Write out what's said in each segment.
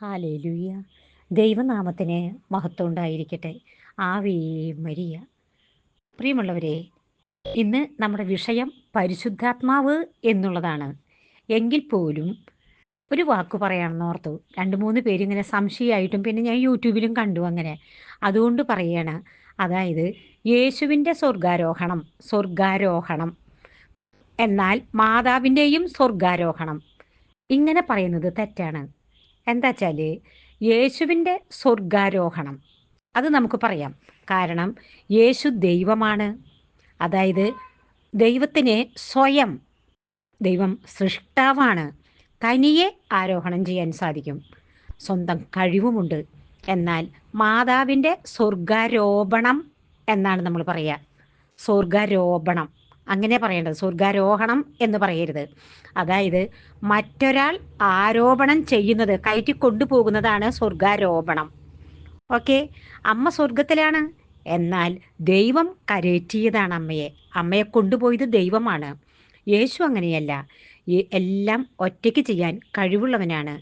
Hallelujah ദൈവനാമത്തിന് മഹത്വം ഉണ്ടായിരിക്കട്ടെ. ആവേ മരിയ. പ്രിയമുള്ളവരെ ഇന്ന് നമ്മുടെ വിഷയം പരിശുദ്ധാത്മാവ് എന്നുള്ളതാണ്. എങ്കിൽ പോലും ഒരു വാക്ക് പറയാണെന്ന് ഓർത്തു. രണ്ട് മൂന്ന് പേര് ഇങ്ങനെ സംശയമായിട്ടും പിന്നെ ഞാൻ യൂട്യൂബിലും കണ്ടു അങ്ങനെ. അതുകൊണ്ട് പറയാണ്. അതായത് യേശുവിന്റെ സ്വർഗാരോഹണം സ്വർഗാരോഹണം എന്നാൽ മാതാവിന്റെയും സ്വർഗാരോഹണം ഇങ്ങനെ പറയുന്നത് തെറ്റാണ്. എന്താ വെച്ചാൽ യേശുവിന്റെ സ്വർഗാരോഹണം അത് നമുക്ക് പറയാം. കാരണം യേശു ദൈവമാണ്. അതായത് ദൈവത്തിനെ സ്വയം ദൈവം സൃഷ്ടാവാണ്. തനിയെ ആരോഹണം ചെയ്യാൻ സാധിക്കും. സ്വന്തം കഴിവുമുണ്ട്. എന്നാൽ മാതാവിന്റെ സ്വർഗാരോപണം എന്നാണ് നമ്മൾ പറയുക സ്വർഗാരോപണം അങ്ങനെ പറയേണ്ടത്. സ്വർഗാരോഹണം എന്ന് പറയരുത്. അതായത് മറ്റൊരാൾ ആരോപണം ചെയ്യുന്നത് കയറ്റി കൊണ്ടുപോകുന്നതാണ് സ്വർഗാരോപണം. ഓക്കെ? അമ്മ സ്വർഗത്തിലാണ്. എന്നാൽ ദൈവം കരേറ്റിയതാണ് അമ്മയെ. അമ്മയെ കൊണ്ടുപോയത് ദൈവമാണ്. യേശു അങ്ങനെയല്ല. എല്ലാം ഒറ്റയ്ക്ക് ചെയ്യാൻ കഴിവുള്ളവനാണ്.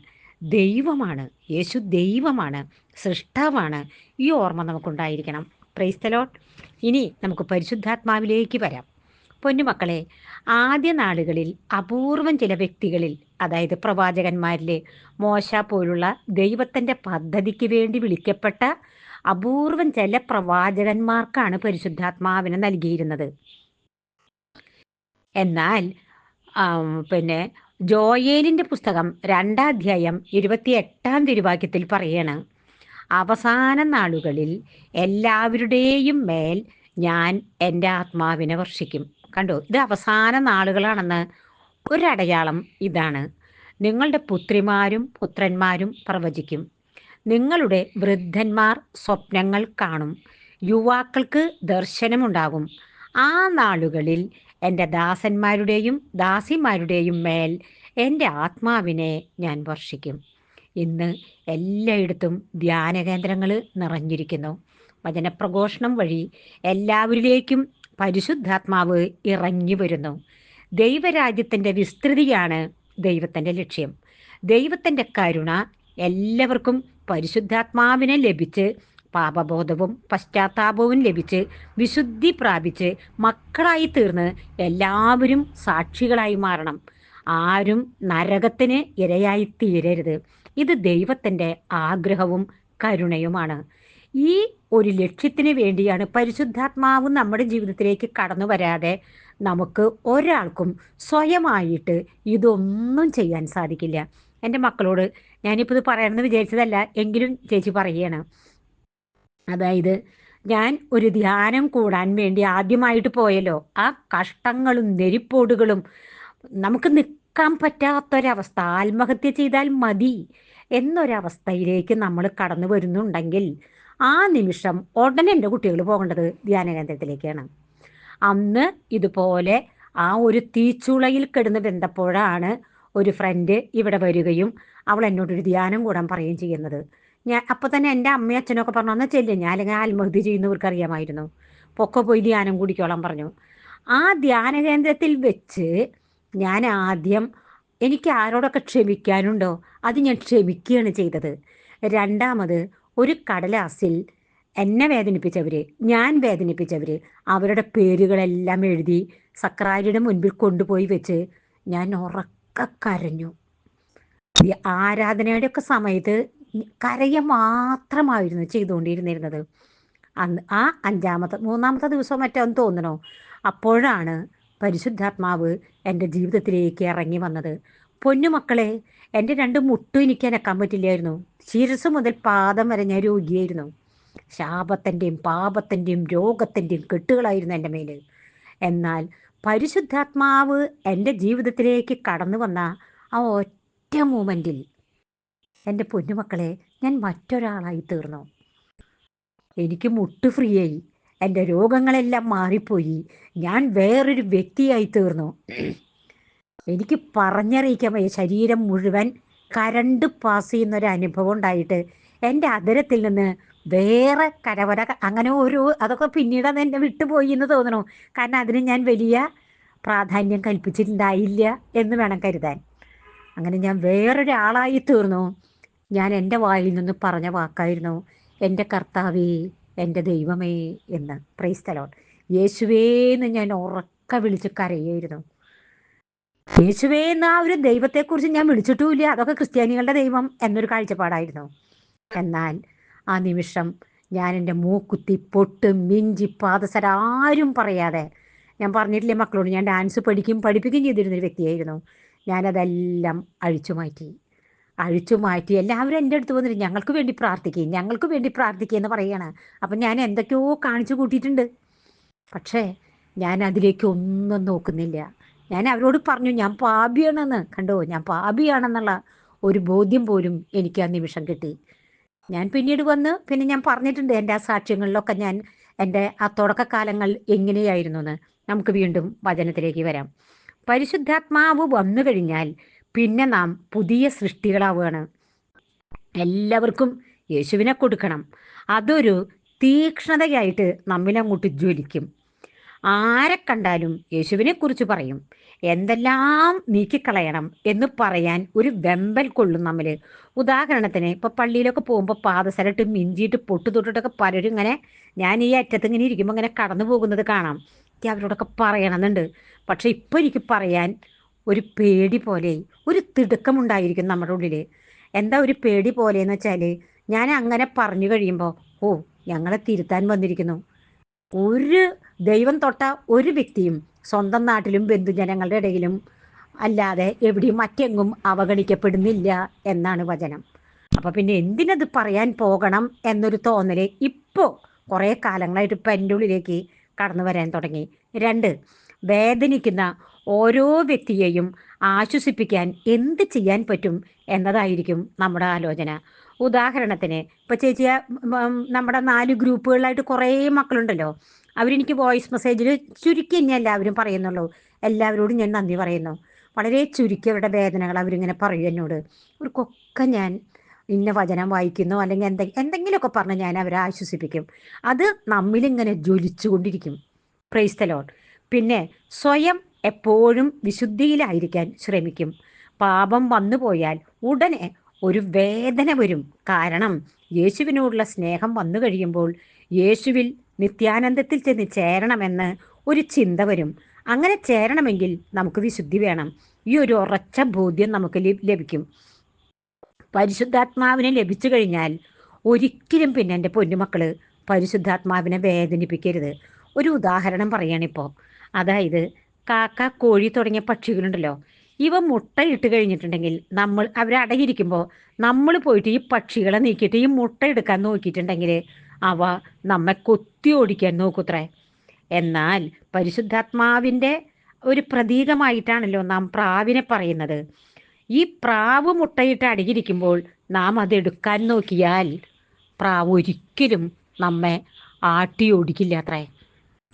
ദൈവമാണ്. യേശു ദൈവമാണ്. സൃഷ്ടാവാണ്. ഈ ഓർമ്മ നമുക്കുണ്ടായിരിക്കണം. പ്രൈസ്തലോട്ട് ഇനി നമുക്ക് പരിശുദ്ധാത്മാവിലേക്ക് വരാം. പൊന്നുമക്കളെ ആദ്യ നാളുകളിൽ അപൂർവം ചില വ്യക്തികളിൽ അതായത് പ്രവാചകന്മാരിലെ മോശ പോലുള്ള ദൈവത്തിന്റെ പദ്ധതിക്ക് വേണ്ടി വിളിക്കപ്പെട്ട അപൂർവം ചില പ്രവാചകന്മാർക്കാണ് പരിശുദ്ധാത്മാവിനെ നൽകിയിരുന്നത്. എന്നാൽ പിന്നെ ജോയേലിന്റെ പുസ്തകം രണ്ടാം അധ്യായം ഇരുപത്തി എട്ടാം തിരുവാക്യത്തിൽ പറയണം അവസാന നാളുകളിൽ എല്ലാവരുടെയും മേൽ ഞാൻ എന്റെ ആത്മാവിനെ വർഷിക്കും. കണ്ടു. ഇത് അവസാന നാളുകളാണെന്ന് ഒരടയാളം ഇതാണ്. നിങ്ങളുടെ പുത്രിമാരും പുത്രന്മാരും പ്രവചിക്കും. നിങ്ങളുടെ വൃദ്ധന്മാർ സ്വപ്നങ്ങൾ കാണും. യുവാക്കൾക്ക് ദർശനമുണ്ടാകും. ആ നാളുകളിൽ എന്റെ ദാസന്മാരുടെയും ദാസിമാരുടെയും മേൽ എന്റെ ആത്മാവിനെ ഞാൻ വർഷിക്കും. ഇന്ന് എല്ലായിടത്തും ധ്യാന കേന്ദ്രങ്ങൾ നിറഞ്ഞിരിക്കുന്നു. വചനപ്രഘോഷണം വഴി എല്ലാവരിലേക്കും പരിശുദ്ധാത്മാവ് ഇറങ്ങി വരുന്നു ദൈവരാജ്യത്തിന്റെ വിസ്തൃതിയാണ് ദൈവത്തിന്റെ ലക്ഷ്യം. ദൈവത്തിന്റെ കരുണ എല്ലാവർക്കും പരിശുദ്ധാത്മാവിനെ ലഭിച്ച് പാപബോധവും പശ്ചാത്താപവും ലഭിച്ച് വിശുദ്ധി പ്രാപിച്ച് മക്കളായി തീർന്ന് എല്ലാവരും സാക്ഷികളായി മാറണം. ആരും നരകത്തിന് ഇരയായി തീരരുത്. ഇത് ദൈവത്തിന്റെ ആഗ്രഹവും കരുണയുമാണ്. ഈ ഒരു ലക്ഷ്യത്തിന് വേണ്ടിയാണ് പരിശുദ്ധാത്മാവ് നമ്മുടെ ജീവിതത്തിലേക്ക് കടന്നു വരാതെ നമുക്ക് ഒരാൾക്കും സ്വയമായിട്ട് ഇതൊന്നും ചെയ്യാൻ സാധിക്കില്ല. എന്റെ മക്കളോട് ഞാനിപ്പോൾ ഇത് പറയണമെന്ന് വിചാരിച്ചതല്ല എങ്കിലും ചേച്ചി പറയുകയാണ്. അതായത് ഞാൻ ഒരു ധ്യാനം കൂടാൻ വേണ്ടി ആദ്യമായിട്ട് പോയല്ലോ. ആ കഷ്ടങ്ങളും നെരിപ്പോടുകളും നമുക്ക് നിൽക്കാൻ പറ്റാത്തൊരവസ്ഥ ആത്മഹത്യ ചെയ്താൽ മതി എന്നൊരവസ്ഥയിലേക്ക് നമ്മൾ കടന്നു വരുന്നുണ്ടെങ്കിൽ ആ നിമിഷം ഉടനെ എന്റെ കുട്ടികൾ പോകേണ്ടത് ധ്യാന കേന്ദ്രത്തിലേക്കാണ് അന്ന് ഇതുപോലെ ആ ഒരു തീച്ചുളയിൽ കിടന്ന് വെന്തപ്പോഴാണ് ഒരു ഫ്രണ്ട് ഇവിടെ വരികയും അവൾ എന്നോടൊരു ധ്യാനം കൂടാൻ പറയുകയും ചെയ്യുന്നത്. ഞാൻ അപ്പോൾ തന്നെ എന്റെ അമ്മയും അച്ഛനൊക്കെ പറഞ്ഞു എന്നാൽ ചെല്ല് ഞാൻ അല്ലെങ്കിൽ ആത്മഹത്യ ചെയ്യുന്നവർക്ക് അറിയാമായിരുന്നു. പൊക്കെ പോയി ധ്യാനം കൂടിക്കോളാൻ പറഞ്ഞു. ആ ധ്യാന കേന്ദ്രത്തിൽ വെച്ച് ഞാൻ ആദ്യം എനിക്ക് ആരോടൊക്കെ ക്ഷമിക്കാനുണ്ടോ അത് ഞാൻ ക്ഷമിക്കുകയാണ് ചെയ്തത്. രണ്ടാമത് ഒരു കടലാസിൽ എന്നെ വേദനിപ്പിച്ചവർ ഞാൻ വേദനിപ്പിച്ചവർ അവരുടെ പേരുകളെല്ലാം എഴുതി സക്രാരിയുടെ മുൻപിൽ കൊണ്ടുപോയി വെച്ച് ഞാൻ ഉറക്ക കരഞ്ഞു. ആരാധനയുടെ ഒക്കെ സമയത്ത് കരയ മാത്രമായിരുന്നു ചെയ്തുകൊണ്ടിരുന്നിരുന്നത്. അന്ന് ആ അഞ്ചാമത്തെ മൂന്നാമത്തെ ദിവസം മറ്റോ തോന്നണോ അപ്പോഴാണ് പരിശുദ്ധാത്മാവ് എന്റെ ജീവിതത്തിലേക്ക് ഇറങ്ങി വന്നത്. പൊന്നുമക്കളെ എന്റെ രണ്ട് മുട്ടും എനിക്ക് അനക്കാൻ പറ്റില്ലായിരുന്നു. ശിരസ് മുതൽ പാദം വരെ ഞാൻ രോഗിയായിരുന്നു. ശാപത്തിന്റെയും പാപത്തിന്റെയും രോഗത്തിന്റെയും കെട്ടുകളായിരുന്നു എന്റെ മേൽ എന്നാൽ പരിശുദ്ധാത്മാവ് എന്റെ ജീവിതത്തിലേക്ക് കടന്നു വന്ന ആ ഒറ്റ മൂമെന്റിൽ എന്റെ പൊന്നുമക്കളെ ഞാൻ മറ്റൊരാളായി തീർന്നു. എനിക്ക് മുട്ട് ഫ്രീ ആയി എന്റെ രോഗങ്ങളെല്ലാം മാറിപ്പോയി. ഞാൻ വേറൊരു വ്യക്തിയായി തീർന്നു. എനിക്ക് പറഞ്ഞറിയിക്കാൻ വയ്യ. ശരീരം മുഴുവൻ കരണ്ട് പാസ് ചെയ്യുന്ന ഒരു അനുഭവം ഉണ്ടായിട്ട് എന്റെ അതിരത്തിൽ നിന്ന് വേറെ കരവര അങ്ങനെ ഒരു അതൊക്കെ പിന്നീട് അത് എന്നെ വിട്ടുപോയി എന്ന് തോന്നണു. കാരണം അതിന് ഞാൻ വലിയ പ്രാധാന്യം കൽപ്പിച്ചിട്ടുണ്ടായില്ല എന്ന് വേണം കരുതാൻ. അങ്ങനെ ഞാൻ വേറൊരാളായി തീർന്നു. ഞാൻ എന്റെ വായിൽ നിന്ന് പറഞ്ഞ വാക്കായിരുന്നു എന്റെ കർത്താവേ എന്റെ ദൈവമേ എന്ന്. പ്രൈസ്തലോൺ യേശുവേന്ന് ഞാൻ ഉറക്ക വിളിച്ച് കരയായിരുന്നു യേശുവേ എന്ന ആ ഒരു ദൈവത്തെക്കുറിച്ച് ഞാൻ വിളിച്ചിട്ടുമില്ല. അതൊക്കെ ക്രിസ്ത്യാനികളുടെ ദൈവം എന്നൊരു കാഴ്ചപ്പാടായിരുന്നു. എന്നാൽ ആ നിമിഷം ഞാൻ എന്റെ മൂക്കുത്തി പൊട്ട് മിഞ്ചി പാദസര ആരും പറയാതെ ഞാൻ പറഞ്ഞിട്ടില്ലേ മക്കളോട് ഞാൻ ഡാൻസ് പഠിക്കും പഠിപ്പിക്കുകയും ചെയ്തിരുന്നൊരു വ്യക്തിയായിരുന്നു. ഞാനതെല്ലാം അഴിച്ചു മാറ്റി. അഴിച്ചു മാറ്റി. എല്ലാവരും എന്റെ അടുത്ത് വന്നിട്ട് ഞങ്ങൾക്ക് വേണ്ടി പ്രാർത്ഥിക്കുകയും ഞങ്ങൾക്ക് വേണ്ടി പ്രാർത്ഥിക്കുക എന്ന് പറയുകയാണ് അപ്പം ഞാൻ എന്തൊക്കെയോ കാണിച്ചു കൂട്ടിയിട്ടുണ്ട്. പക്ഷേ ഞാൻ അതിലേക്ക് ഒന്നും നോക്കുന്നില്ല. ഞാൻ അവരോട് പറഞ്ഞു ഞാൻ പാപിയാണെന്ന്. കണ്ടോ? ഞാൻ പാപിയാണെന്നുള്ള ഒരു ബോധ്യം പോലും എനിക്ക് ആ നിമിഷം കിട്ടി. ഞാൻ പിന്നീട് വന്ന് പിന്നെ ഞാൻ പറഞ്ഞിട്ടുണ്ട് എന്റെ ആ സാക്ഷ്യങ്ങളിലൊക്കെ ഞാൻ എന്റെ ആ തുടക്കകാലങ്ങൾ എങ്ങനെയായിരുന്നു എന്ന് നമുക്ക് വീണ്ടും വചനത്തിലേക്ക് വരാം. പരിശുദ്ധാത്മാവ് വന്നു കഴിഞ്ഞാൽ പിന്നെ നാം പുതിയ സൃഷ്ടികളാവുകയാണ്. എല്ലാവർക്കും യേശുവിനെ കൊടുക്കണം. അതൊരു തീക്ഷ്ണതയായിട്ട് നമ്മിലങ്ങോട്ട് ജ്വലിക്കും. ആരെ കണ്ടാലും യേശുവിനെ കുറിച്ച് പറയും. എന്തെല്ലാം നീക്കിക്കളയണം എന്ന് പറയാൻ ഒരു വെമ്പൽ കൊള്ളും നമ്മൾ ഉദാഹരണത്തിന് ഇപ്പൊ പള്ളിയിലൊക്കെ പോകുമ്പോൾ പാദസരട്ട് മിഞ്ചിയിട്ട് പൊട്ടു തൊട്ടിട്ടൊക്കെ പലരും ഇങ്ങനെ ഞാൻ ഈ അറ്റത്ത് ഇങ്ങനെ ഇരിക്കുമ്പോൾ ഇങ്ങനെ കടന്നു പോകുന്നത് കാണാം. എനിക്ക് അവരോടൊക്കെ പറയണമെന്നുണ്ട്. പക്ഷെ ഇപ്പൊ എനിക്ക് പറയാൻ ഒരു പേടി പോലെ ഒരു തിടുക്കമുണ്ടായിരിക്കും നമ്മുടെ ഉള്ളിൽ എന്താ ഒരു പേടി പോലെ എന്ന് വെച്ചാൽ ഞാൻ അങ്ങനെ പറഞ്ഞു കഴിയുമ്പോൾ ഓ ഞങ്ങളെ തിരുത്താൻ വന്നിരിക്കുന്നു. ഒരു ദൈവം തൊട്ട ഒരു വ്യക്തിയും സ്വന്തം നാട്ടിലും ബന്ധുജനങ്ങളുടെ ഇടയിലും അല്ലാതെ എവിടെയും മറ്റെങ്ങും അവഗണിക്കപ്പെടുന്നില്ല എന്നാണ് വചനം. അപ്പൊ പിന്നെ എന്തിനത് പറയാൻ പോകണം എന്നൊരു തോന്നൽ ഇപ്പോ കുറേ കാലങ്ങളായിട്ട് ഇപ്പം എന്റെ ഉള്ളിലേക്ക് കടന്നു വരാൻ തുടങ്ങി. രണ്ട് വേദനിക്കുന്ന ഓരോ വ്യക്തിയെയും ആശ്വസിപ്പിക്കാൻ എന്ത് ചെയ്യാൻ പറ്റും എന്നതായിരിക്കും നമ്മുടെ ആലോചന. ഉദാഹരണത്തിന് ഇപ്പൊ ചേച്ചിയ നമ്മുടെ നാല് ഗ്രൂപ്പുകളിലായിട്ട് കുറേ മക്കളുണ്ടല്ലോ. അവരെനിക്ക് വോയിസ് മെസ്സേജിൽ ചുരുക്കി തന്നെ എല്ലാവരും പറയുന്നുള്ളൂ. എല്ലാവരോടും ഞാൻ നന്ദി പറയുന്നു. വളരെ ചുരുക്കി അവരുടെ വേദനകൾ അവരിങ്ങനെ പറയും എന്നോട്. അവർക്കൊക്കെ ഞാൻ ഇന്ന വചനം വായിക്കുന്നു അല്ലെങ്കിൽ എന്തെ എന്തെങ്കിലുമൊക്കെ പറഞ്ഞ് ഞാൻ അവരെ ആശ്വസിപ്പിക്കും. അത് നമ്മളിങ്ങനെ ജ്വലിച്ചുകൊണ്ടിരിക്കും. പ്രൈസ്തലോൺ പിന്നെ സ്വയം എപ്പോഴും വിശുദ്ധിയിലായിരിക്കാൻ ശ്രമിക്കും. പാപം വന്നു പോയാൽ ഉടനെ ഒരു വേദന വരും. കാരണം യേശുവിനോടുള്ള സ്നേഹം വന്നു കഴിയുമ്പോൾ യേശുവിൽ നിത്യാനന്ദത്തിൽ ചെന്ന് ചേരണമെന്ന് ഒരു ചിന്ത വരും. അങ്ങനെ ചേരണമെങ്കിൽ നമുക്ക് വിശുദ്ധി വേണം. ഈ ഒരു ഉറച്ച ബോധ്യം നമുക്ക് ലഭിക്കും. പരിശുദ്ധാത്മാവിനെ ലഭിച്ചു കഴിഞ്ഞാൽ ഒരിക്കലും പിന്നെ എന്റെ പൊന്നുമക്കൾ പരിശുദ്ധാത്മാവിനെ വേദനിപ്പിക്കരുത്. ഒരു ഉദാഹരണം പറയുകയാണിപ്പോൾ അതായത് കാക്ക കോഴി തുടങ്ങിയ പക്ഷികളുണ്ടല്ലോ. ഇവ മുട്ടയിട്ട് കഴിഞ്ഞിട്ടുണ്ടെങ്കിൽ നമ്മൾ അവരടങ്ങിയിരിക്കുമ്പോൾ നമ്മൾ പോയിട്ട് ഈ പക്ഷികളെ നീക്കിയിട്ട് ഈ മുട്ട എടുക്കാൻ നോക്കിയിട്ടുണ്ടെങ്കിൽ അവ നമ്മെ കൊത്തി ഓടിക്കാൻ നോക്കുത്രേ. എന്നാൽ പരിശുദ്ധാത്മാവിന്റെ ഒരു പ്രതീകമായിട്ടാണല്ലോ നാം പ്രാവിനെ പറയുന്നത്. ഈ പ്രാവ് മുട്ടയിട്ട് അടങ്ങിയിരിക്കുമ്പോൾ നാം അതെടുക്കാൻ നോക്കിയാൽ പ്രാവ് ഒരിക്കലും നമ്മെ ആട്ടി ഓടിക്കില്ല അത്രേ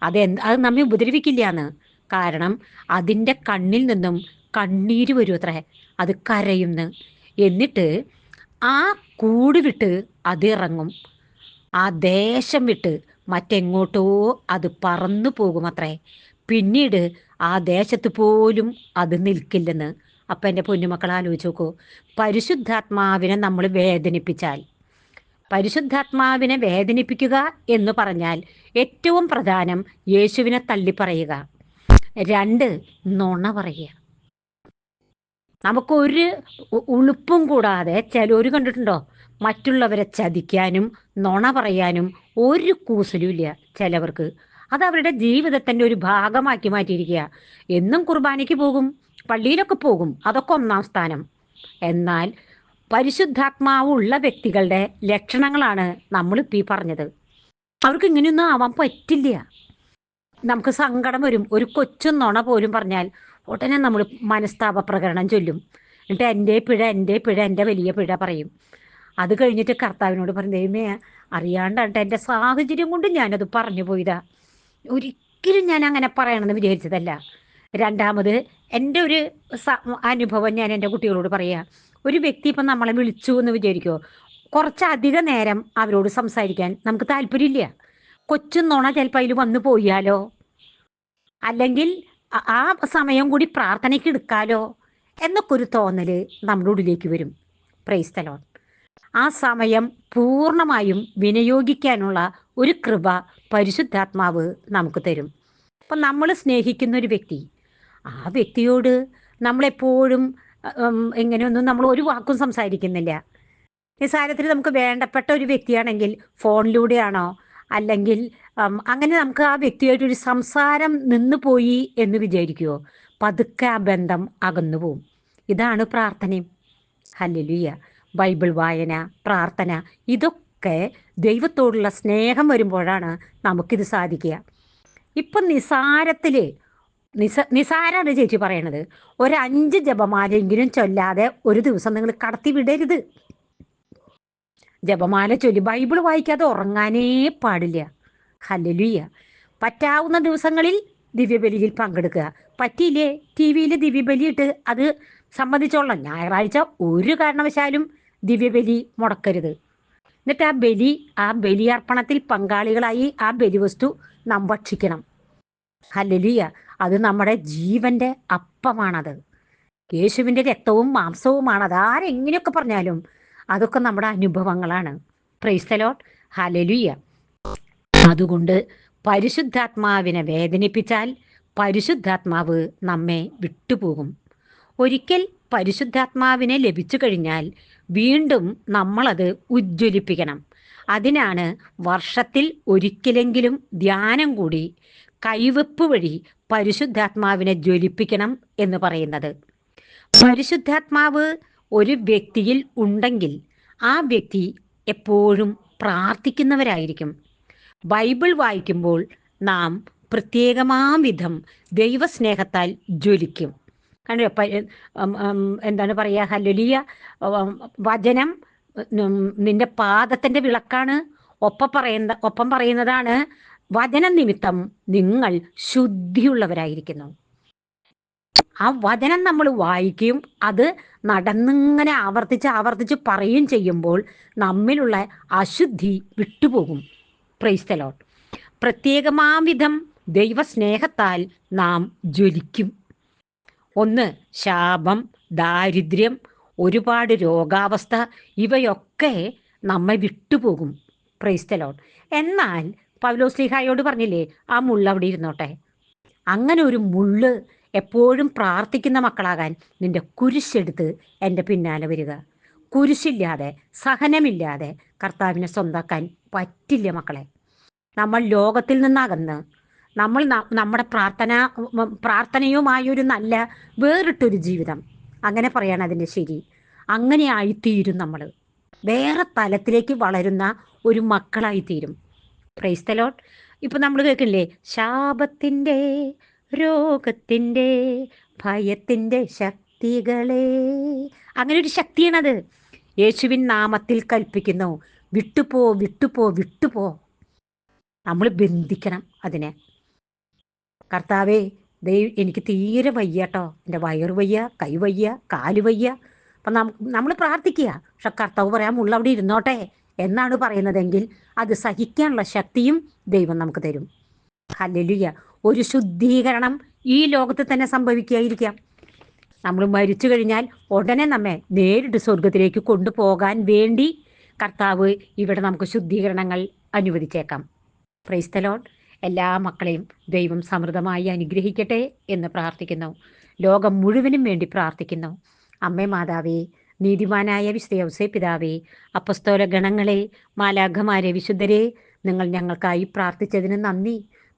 അത് നമ്മെ ഉപദ്രവിക്കില്ല എന്ന് കാരണം അതിന്റെ കണ്ണിൽ നിന്നും കണ്ണീര് വരും അത്രേ. അത് കരയുന്ന്. എന്നിട്ട് ആ കൂട് വിട്ട് അത് ഇറങ്ങും. ആ ദേശം വിട്ട് മറ്റെങ്ങോട്ടോ അത് പറന്നു പോകും അത്രേ. പിന്നീട് ആ ദേശത്ത് പോലും അത് നിൽക്കില്ലെന്ന്. അപ്പം എന്റെ പൊന്നുമക്കൾ ആലോചിച്ച് നോക്കൂ. പരിശുദ്ധാത്മാവിനെ നമ്മൾ വേദനിപ്പിച്ചാൽ പരിശുദ്ധാത്മാവിനെ വേദനിപ്പിക്കുക എന്ന് പറഞ്ഞാൽ ഏറ്റവും പ്രധാനം യേശുവിനെ തള്ളിപ്പറയുക. രണ്ട് നുണ പറയുക. നമുക്കൊരു ഉളുപ്പും കൂടാതെ ചില ഒരു കണ്ടിട്ടുണ്ടോ? മറ്റുള്ളവരെ ചതിക്കാനും നുണ പറയാനും ഒരു കൂസലുമില്ല ചിലവർക്ക്. അത് അവരുടെ ജീവിതത്തിന്റെ ഒരു ഭാഗമാക്കി മാറ്റിയിരിക്കുക. എന്നും കുർബാനയ്ക്ക് പോകും പള്ളിയിലൊക്കെ പോകും അതൊക്കെ ഒന്നാം സ്ഥാനം. എന്നാൽ പരിശുദ്ധാത്മാവ് ഉള്ള വ്യക്തികളുടെ ലക്ഷണങ്ങളാണ് നമ്മളിപ്പോൾ ഈ പറഞ്ഞത്. അവർക്ക് ഇങ്ങനെയൊന്നും ആവാൻ പറ്റില്ല. നമുക്ക് സങ്കടം വരും. ഒരു കൊച്ചു നുണ പോലും പറഞ്ഞാൽ ഉടനെ നമ്മൾ മനസ്താപ പ്രകരണം ചൊല്ലും. എന്നിട്ട് എന്റെ പിഴ എന്റെ പിഴ എന്റെ വലിയ പിഴ പറയും. അത് കഴിഞ്ഞിട്ട് കർത്താവിനോട് പറഞ്ഞു ദൈവമേ അറിയാണ്ടാണ് എന്റെ സാഹചര്യം കൊണ്ട് ഞാനത് പറഞ്ഞു പോയതാ. ഒരിക്കലും ഞാൻ അങ്ങനെ പറയണമെന്ന് വിചാരിച്ചതല്ല. രണ്ടാമത് എന്റെ ഒരു അനുഭവം ഞാൻ എന്റെ കുട്ടികളോട് പറയാം. ഒരു വ്യക്തി ഇപ്പം നമ്മളെ വിളിച്ചു എന്ന് വിചാരിക്കുമോ കുറച്ചധിക നേരം അവരോട് സംസാരിക്കാൻ നമുക്ക് താല്പര്യമില്ല. കൊച്ചു നുണ ചിലപ്പോൾ അതിൽ വന്നു പോയാലോ? അല്ലെങ്കിൽ ആ സമയം കൂടി പ്രാർത്ഥനയ്ക്ക് എടുക്കാലോ എന്നൊക്കെ ഒരു തോന്നൽ നമ്മുടെ ഉള്ളിലേക്ക് വരും. പ്രൈസ്തലോൺ ആ സമയം പൂർണമായും വിനിയോഗിക്കാനുള്ള ഒരു കൃപ പരിശുദ്ധാത്മാവ് നമുക്ക് തരും. അപ്പം നമ്മൾ സ്നേഹിക്കുന്ന ഒരു വ്യക്തി ആ വ്യക്തിയോട് നമ്മളെപ്പോഴും എങ്ങനെയൊന്നും നമ്മൾ ഒരു വാക്കും സംസാരിക്കുന്നില്ല. നിസാരത്തിൽ നമുക്ക് വേണ്ടപ്പെട്ട ഒരു വ്യക്തിയാണെങ്കിൽ ഫോണിലൂടെയാണോ അല്ലെങ്കിൽ അങ്ങനെ നമുക്ക് ആ വ്യക്തിയായിട്ട് ഒരു സംസാരം നിന്നു പോയി എന്ന് വിചാരിക്കുമോ പതുക്കെ ആ ബന്ധം അകന്നു പോവും. ഇതാണ് പ്രാർത്ഥനയും ഹല്ലുയ്യ ബൈബിൾ വായന പ്രാർത്ഥന ഇതൊക്കെ ദൈവത്തോടുള്ള സ്നേഹം വരുമ്പോഴാണ് നമുക്കിത് സാധിക്കുക. ഇപ്പം നിസാരത്തിൽ നിസ നിസാരാണ് ചേച്ചി പറയണത്. ഒരു അഞ്ച് ജപമാലെങ്കിലും ചൊല്ലാതെ ഒരു ദിവസം നിങ്ങൾ കടത്തി വിടരുത്. ജപമാല ചൊല്ലി ബൈബിൾ വായിക്കാതെ ഉറങ്ങാനേ പാടില്ല. ഹല്ലുയ്യ പറ്റാവുന്ന ദിവസങ്ങളിൽ ദിവ്യബലിയിൽ പങ്കെടുക്കുക. പറ്റിയില്ലേ? ടി വിയിൽ ദിവ്യബലി ഇട്ട് അത് സംബന്ധിച്ചോളാം ഞായറാഴ്ച ഒരു കാരണവശാലും ദിവ്യബലി മുടക്കരുത്. എന്നിട്ട് ആ ബലി ആ ബലിയർപ്പണത്തിൽ പങ്കാളികളായി ആ ബലിവസ്തു നാം ഭക്ഷിക്കണം. ഹല്ലലിയ. അത് നമ്മുടെ ജീവന്റെ അപ്പമാണത്. യേശുവിന്റെ രക്തവും മാംസവുമാണ് ആരെങ്ങനെയൊക്കെ പറഞ്ഞാലും അതൊക്കെ നമ്മുടെ അനുഭവങ്ങളാണ്. പ്രൈസ്തലോട്ട് ഹലലുയ്യ അതുകൊണ്ട് പരിശുദ്ധാത്മാവിനെ വേദനിപ്പിച്ചാൽ പരിശുദ്ധാത്മാവ് നമ്മെ വിട്ടുപോകും. ഒരിക്കൽ പരിശുദ്ധാത്മാവിനെ ലഭിച്ചു കഴിഞ്ഞാൽ വീണ്ടും നമ്മളത് ഉജ്ജ്വലിപ്പിക്കണം. അതിനാണ് വർഷത്തിൽ ഒരിക്കലെങ്കിലും ധ്യാനം കൂടി കൈവെപ്പ് വഴി പരിശുദ്ധാത്മാവിനെ ജ്വലിപ്പിക്കണം എന്ന് പറയുന്നത്. പരിശുദ്ധാത്മാവ് ഒരു വ്യക്തിയിൽ ഉണ്ടെങ്കിൽ ആ വ്യക്തി എപ്പോഴും പ്രാർത്ഥിക്കുന്നവരായിരിക്കും. ബൈബിൾ വായിക്കുമ്പോൾ നാം പ്രത്യേകമാം വിധം ദൈവസ്നേഹത്താൽ ജ്വലിക്കും. കണ്ടോ? എന്താണ് പറയുക? ഹലുലിയ വചനം നിന്റെ പാദത്തിന്റെ വിളക്കാണ്. ഒപ്പം പറയുന്ന ഒപ്പം പറയുന്നതാണ് വചന നിമിത്തം നിങ്ങൾ ശുദ്ധിയുള്ളവരായിരിക്കുന്നു. ആ വചനം നമ്മൾ വായിക്കുകയും അത് നടന്നിങ്ങനെ ആവർത്തിച്ച് ആവർത്തിച്ച് പറയുകയും ചെയ്യുമ്പോൾ നമ്മിലുള്ള അശുദ്ധി വിട്ടുപോകും. പ്രൈസ്തലോട്ട് പ്രത്യേകമാം വിധം ദൈവസ്നേഹത്താൽ നാം ജ്വലിക്കും. ഒന്ന് ശാപം ദാരിദ്ര്യം ഒരുപാട് രോഗാവസ്ഥ ഇവയൊക്കെ നമ്മെ വിട്ടുപോകും. പ്രൈസ്തലോട്ട് എന്നാൽ പൗലോസ്ലിഹായോട് പറഞ്ഞില്ലേ ആ മുള്ള അവിടെ ഇരുന്നോട്ടെ. അങ്ങനെ ഒരു മുള്ള് എപ്പോഴും പ്രാർത്ഥിക്കുന്ന മക്കളാകാൻ നിന്റെ കുരിശെടുത്ത് എന്റെ പിന്നാലെ വരിക. കുരിശില്ലാതെ സഹനമില്ലാതെ കർത്താവിനെ സ്വന്താക്കാൻ പറ്റില്ല മക്കളെ. നമ്മൾ ലോകത്തിൽ നിന്നകന്ന് നമ്മൾ നമ്മുടെ പ്രാർത്ഥന പ്രാർത്ഥനയുമായൊരു നല്ല വേറിട്ടൊരു ജീവിതം. അങ്ങനെ പറയാണ് അതിന്റെ ശരി. അങ്ങനെ ആയിത്തീരും നമ്മൾ. വേറെ തലത്തിലേക്ക് വളരുന്ന ഒരു മക്കളായിത്തീരും. പ്രൈസ്തലോട്ട് ഇപ്പം നമ്മൾ കേൾക്കില്ലേ ശാപത്തിന്റെ രോഗത്തിന്റെ ഭയത്തിന്റെ ശക്തികളെ. അങ്ങനെ ഒരു ശക്തിയാണത്. യേശുവിൻ നാമത്തിൽ കൽപ്പിക്കുന്നു. വിട്ടുപോ വിട്ടുപോ വിട്ടുപോ. നമ്മൾ ബന്ധിക്കണം അതിനെ. കർത്താവേ ദൈവ എനിക്ക് തീരെ വയ്യ കേട്ടോ. എന്റെ വയറ് വയ്യ കൈ വയ്യ കാൽ വയ്യ. അപ്പം നമ്മൾ പ്രാർത്ഥിക്കുക. പക്ഷെ കർത്താവ് പറയാൻ മുള്ള അവിടെ ഇരുന്നോട്ടെ എന്നാണ് പറയുന്നതെങ്കിൽ അത് സഹിക്കാനുള്ള ശക്തിയും ദൈവം നമുക്ക് തരും. ഹല്ലുയ്യ ഒരു ശുദ്ധീകരണം ഈ ലോകത്ത് തന്നെ സംഭവിക്കുകയായിരിക്കാം നമ്മൾ മരിച്ചു കഴിഞ്ഞാൽ ഉടനെ നമ്മെ നേരിട്ട് സ്വർഗത്തിലേക്ക് കൊണ്ടുപോകാൻ വേണ്ടി കർത്താവ് ഇവിടെ നമുക്ക് ശുദ്ധീകരണങ്ങൾ അനുവദിച്ചേക്കാം. പ്രൈസ്തലോൺ എല്ലാ മക്കളെയും ദൈവം സമൃദ്ധമായി അനുഗ്രഹിക്കട്ടെ എന്ന് പ്രാർത്ഥിക്കുന്നു. ലോകം മുഴുവനും വേണ്ടി പ്രാർത്ഥിക്കുന്നു. അമ്മേ മാതാവേ നീതിമാനായ വിശ്വസേ പിതാവേ അപ്പസ്തോല ഗണങ്ങളെ മാലാഘമാരെ വിശുദ്ധരെ നിങ്ങൾ ഞങ്ങൾക്കായി പ്രാർത്ഥിച്ചതിന് നന്ദി.